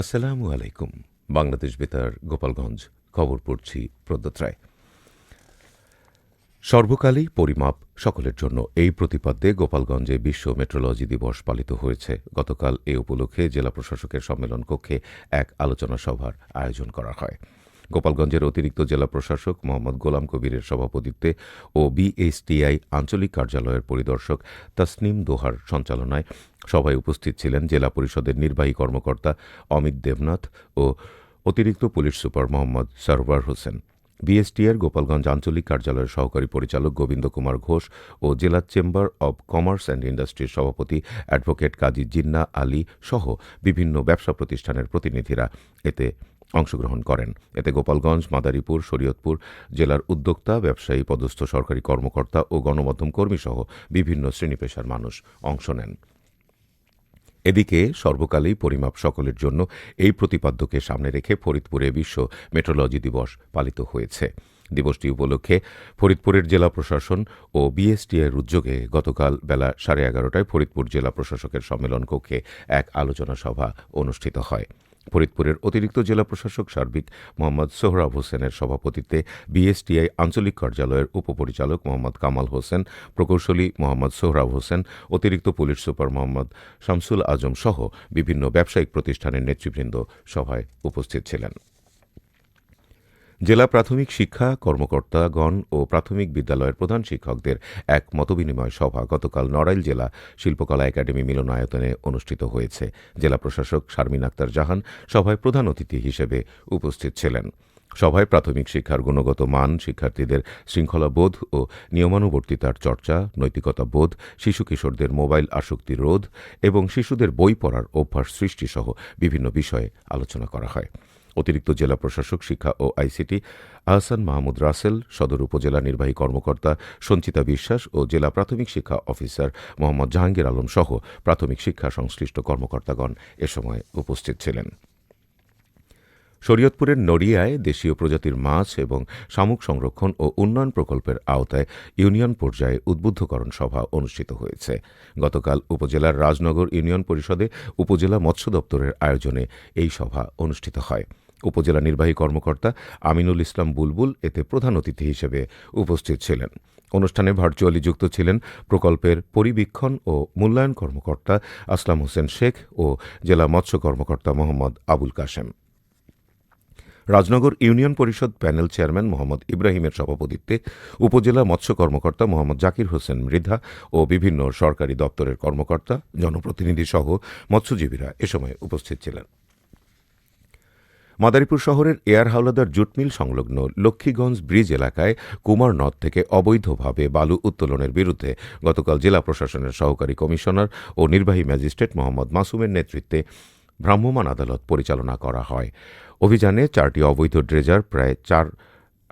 আসসালামু আলাইকুম, বাংলাদেশ বেতার, গোপালগঞ্জ, খবর পড়ছি প্রদ্যোত রায় সর্বকালেই পরিমাপ সকলের জন্য এই প্রতিপাদ্যে গোপালগঞ্জে বিশ্ব মেট্রোলজি দিবস পালিত হয়েছে। গতকাল এ উপলক্ষে জেলা প্রশাসকের সম্মেলন কক্ষে এক আলোচনা সভার আয়োজন করা হয়। গোপালগঞ্জের অতিরিক্ত জেলা প্রশাসক মোহাম্মদ গোলাম কবিরের সভাপতিত্বে ও বিএসটিআই আঞ্চলিক কার্যালয়ের পরিদর্শক তাসনিম দোহার সঞ্চালনায় সভায় উপস্থিত ছিলেন জেলা পরিষদের নির্বাহী কর্মকর্তা অমিত দেবনাথ ও অতিরিক্ত police super Mohammad Sarwar Hossain. BSTR Gopalganj আঞ্চলিক কার্যালয়ের সহকারী পরিচালক গোবিন্দ কুমার ঘোষ ও জেলা চেম্বার অব কমার্স অ্যান্ড ইন্ডাস্ট্রির সভাপতি অ্যাডভোকেট কাজী জিন্না আলী সহ বিভিন্ন ব্যবসা প্রতিষ্ঠানের প্রতিনিধিরা এতে অংশগ্রহণ করেন। এতে গোপালগঞ্জ, মাদারীপুর, শরীয়তপুর জেলার উদ্যোক্তা, ব্যবসায়ী, পদস্থ সরকারি কর্মকর্তা ও গণমাধ্যম কর্মীসহ বিভিন্ন শ্রেণি পেশার মানুষ অংশ নেন। এদিকে সর্বকালেই পরিমাপ সকলের জন্য এই প্রতিপাদ্যকে সামনে রেখে ফরিদপুরে বিশ্ব মেট্রোলজি দিবস পালিত হয়েছে। দিবসটি উপলক্ষে ফরিদপুরের জেলা প্রশাসন ও বিএসটিআর উদ্যোগে গতকাল বেলা সাড়ে এগারোটায় ফরিদপুর জেলা প্রশাসকের সম্মেলন কক্ষে এক আলোচনা সভা অনুষ্ঠিত হয়। ফরিদপুরের অতিরিক্ত জেলা প্রশাসক সার্বিক মোহাম্মদ সোহরাব হোসেনের সভাপতিত্বে বিএসটিআই আঞ্চলিক কার্যালয়ের উপপরিচালক মোহাম্মদ কামাল হোসেন, প্রকৌশলী মোহাম্মদ সোহরাব হোসেন, অতিরিক্ত পুলিশ সুপার মোহাম্মদ শামসুল আজম সহ বিভিন্ন ব্যবসায়িক প্রতিষ্ঠানের নেতৃবৃন্দ সভায় উপস্থিত ছিলেন। জেলা প্রাথমিক শিক্ষা কর্মকর্তাগণ ও প্রাথমিক বিদ্যালয়ের প্রধান শিক্ষকদের এক মতবিনিময় সভা গতকাল নড়াইল জেলা শিল্পকলা একাডেমি মিলনায়তনে অনুষ্ঠিত হয়েছে। জেলা প্রশাসক শারমিন আক্তার জাহান সভায় প্রধান অতিথি হিসেবে উপস্থিত ছিলেন। সভায় প্রাথমিক শিক্ষার গুণগত মান, শিক্ষার্থীদের শৃঙ্খলাবোধ ও নিয়মানুবর্তিতার চর্চা নৈতিকতা বোধ শিশু কিশোরদের মোবাইল আসক্তি রোধ এবং শিশুদের বই পড়ার অভ্যাস সৃষ্টিসহ বিভিন্ন বিষয়ে আলোচনা করা হয়। অতিরিক্ত জেলা প্রশাসক, শিক্ষা ও আইসিটি আহসান মাহমুদ রাসেল, সদর উপজেলা নির্বাহী কর্মকর্তা সঞ্চিতা বিশ্বাস ও জেলা প্রাথমিক শিক্ষা অফিসার মোহাম্মদ জাহাঙ্গীর আলম সহ প্রাথমিক শিক্ষা সংশ্লিষ্ট কর্মকর্তাগণ এ সময় উপস্থিত ছিলেন। শরীয়তপুরের নড়িয়ায় দেশীয় প্রজাতির মাছ এবং শামুক সংরক্ষণ ও উন্নয়ন প্রকল্পের আওতায় ইউনিয়ন পর্যায়ে উদ্বুদ্ধকরণ সভা অনুষ্ঠিত হয়েছে। গতকাল উপজেলার রাজনগর ইউনিয়ন পরিষদে উপজেলা মৎস্য দপ্তরের আয়োজনে এই সভা অনুষ্ঠিত হয়। উপজেলা নির্বাহী কর্মকর্তা আমিনুল ইসলাম বুলবুল এতে প্রধান অতিথি হিসেবে উপস্থিত ছিলেন। অনুষ্ঠানে ভার্চুয়ালি যুক্ত ছিলেন প্রকল্পের পরিবীক্ষণ ও মূল্যায়ন কর্মকর্তা আসলাম হোসেন শেখ ও জেলা মৎস্য কর্মকর্তা Mohammad Abul Kashem. Rajnagar union Parishad panel chairman Mohammad ইব্রাহিমের সভাপতিত্বে উপজেলা মৎস্য কর্মকর্তা মোহাম্মদ জাকির হোসেন মৃধা ও বিভিন্ন সরকারি দপ্তরের কর্মকর্তা, জনপ্রতিনিধি সহ মৎস্যজীবীরা এ সময় উপস্থিত ছিলেন। মাদারীপুর শহরের এয়ার হাওলাদার জুটমিল সংলগ্ন লক্ষ্মীগঞ্জ ব্রিজ এলাকায় কুমার নদ থেকে অবৈধভাবে বালু উত্তোলনের বিরুদ্ধে গতকাল জেলা প্রশাসনের সহকারী কমিশনার ও নির্বাহী ম্যাজিস্ট্রেট মোহাম্মদ মাসুমের নেতৃত্বে ভ্রাম্যমাণ আদালত পরিচালনা করা হয়। অভিযানে চারটি অবৈধ ড্রেজার প্রায় চার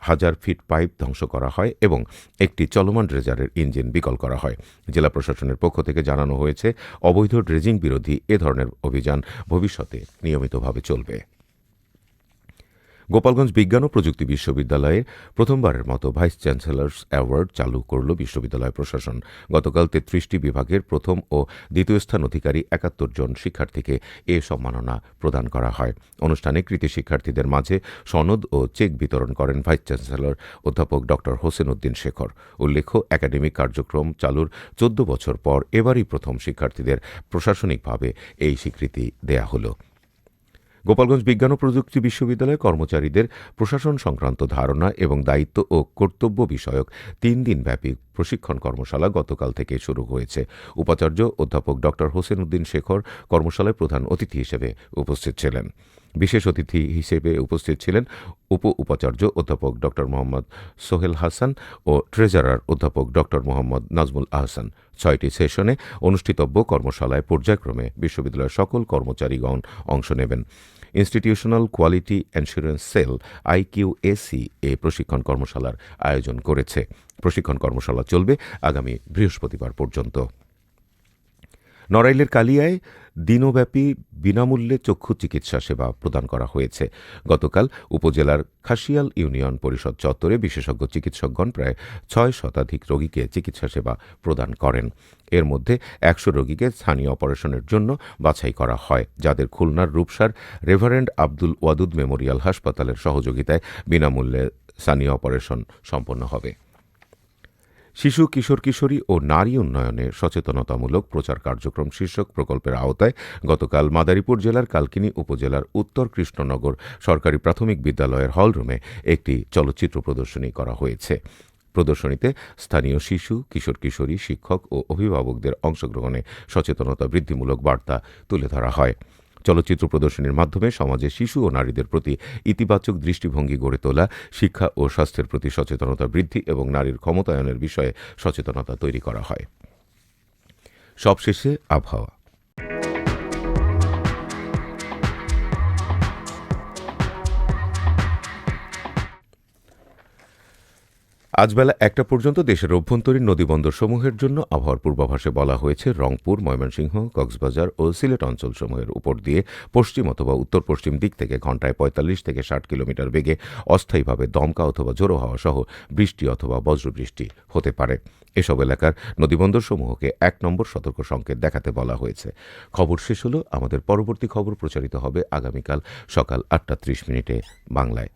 হাজার ফিট পাইপ ধ্বংস করা হয় এবং একটি চলমান ড্রেজারের ইঞ্জিন বিকল করা হয়। জেলা প্রশাসনের পক্ষ থেকে জানানো হয়েছে, অবৈধ ড্রেজিং বিরোধী এ ধরনের অভিযান ভবিষ্যতে নিয়মিতভাবে চলবে। গোপালগঞ্জ বিজ্ঞান ও প্রযুক্তি বিশ্ববিদ্যালয়ে প্রথমবারের মতো ভাইস চ্যান্সেলর্স অ্যাওয়ার্ড চালু করল বিশ্ববিদ্যালয় প্রশাসন। গতকাল তেত্রিশটি বিভাগের প্রথম ও দ্বিতীয় স্থান অধিকারী একাত্তর জন শিক্ষার্থীকে এ সম্মাননা প্রদান করা হয়। অনুষ্ঠানে কৃতি শিক্ষার্থীদের মাঝে সনদ ও চেক বিতরণ করেন ভাইস চ্যান্সেলর অধ্যাপক ড হোসেন উদ্দিন শেখর। উল্লেখ্য, একাডেমিক কার্যক্রম চালুর চোদ্দ বছর পর এবারই প্রথম শিক্ষার্থীদের প্রশাসনিকভাবে এই স্বীকৃতি দেয়া হলো। গোপালগঞ্জ বিজ্ঞান ও প্রযুক্তি বিশ্ববিদ্যালয়ে কর্মচারীদের প্রশাসন সংক্রান্ত ধারণা এবং দায়িত্ব ও কর্তব্য বিষয়ক তিন দিনব্যাপী প্রশিক্ষণ কর্মশালা গতকাল থেকে শুরু হয়েছে। উপাচার্য অধ্যাপক ড হোসেন উদ্দিন শেখর কর্মশালায় প্রধান অতিথি হিসেবে উপস্থিত ছিলেন। বিশেষ অতিথি হিসেবে উপস্থিত ছিলেন উপ উপাচার্য অধ্যাপক ড মোহাম্মদ সোহেল হাসান ও ট্রেজারার অধ্যাপক ড মোহাম্মদ নাজমুল আহসান। ছয়টি সেশনে অনুষ্ঠিতব্য কর্মশালায় পর্যায়ক্রমে বিশ্ববিদ্যালয়ের সকল কর্মচারীগণ অংশ নেবেন। Institutional quality assurance cell IQAC এ প্রশিক্ষণ কর্মশালার আয়োজন করেছে। প্রশিক্ষণ কর্মশালা চলবে আগামী বৃহস্পতিবার পর্যন্ত। নড়াইলের কালিয়ায় দিনব্যাপী বিনামূল্যে চক্ষু চিকিৎসা সেবা প্রদান করা হয়েছে। গতকাল উপজেলার খাসিয়াল ইউনিয়ন পরিষদ চত্বরে বিশেষজ্ঞ চিকিৎসকগণ প্রায় ছয় শতাধিক রোগীকে চিকিৎসা সেবা প্রদান করেন। এর মধ্যে একশো রোগীকে স্থানীয় অপারেশনের জন্য বাছাই করা হয়, যাদের খুলনার রূপসার রেভারেন্ড আব্দুল ওয়াদুদ মেমোরিয়াল হাসপাতালের সহযোগিতায় বিনামূল্যে স্থানীয় অপারেশন সম্পন্ন হবে। শিশু, কিশোর, কিশোরী ও নারী উন্নয়নে সচেতনতামূলক প্রচার কার্যক্রম শীর্ষক প্রকল্পের আওতায় গতকাল মাদারীপুর জেলার কালকিনি উপজেলার উত্তর কৃষ্ণনগর সরকারি প্রাথমিক বিদ্যালয়ের হলরুমে একটি চলচ্চিত্র প্রদর্শনী করা হয়েছে। প্রদর্শনীতে স্থানীয় শিশু, কিশোর, কিশোরী, শিক্ষক ও অভিভাবকদের অংশগ্রহণে সচেতনতা বৃদ্ধিমূলক বার্তা তুলে ধরা হয়। চলচ্চিত্র প্রদর্শনীর মাধ্যমে সমাজে শিশু ও নারীদের প্রতি ইতিবাচক দৃষ্টিভঙ্গি গড়ে তোলা, শিক্ষা ও স্বাস্থ্যের প্রতি সচেতনতা বৃদ্ধি এবং নারীর ক্ষমতায়নের বিষয়ে সচেতনতা তৈরি করা হয়। সবশেষে আবহাওয়া। আজ বেলা একটা পর্যন্ত দেশের অভ্যন্তরীণ নদীবন্দর সমূহের জন্য আবহাওয়ার পূর্বাভাসে বলা হয়েছে, রংপুর, ময়মনসিংহ, কক্সবাজার ও সিলেট অঞ্চলসমূহের উপর দিয়ে পশ্চিম অথবা উত্তর পশ্চিম দিক থেকে ঘণ্টায় পঁয়তাল্লিশ থেকে ষাট কিলোমিটার বেগে অস্থায়ীভাবে দমকা অথবা জোরো হাওয়া সহ বৃষ্টি অথবা বজ্রবৃষ্টি হতে পারে। এসব এলাকার নদীবন্দরসমূহকে এক নম্বর সতর্ক সংকেত দেখাতে বলা হয়েছে। খবর শেষ হলো, আমাদের পরবর্তী খবর প্রচারিত হবে আগামীকাল সকাল আটটা ত্রিশ মিনিটে বাংলায়।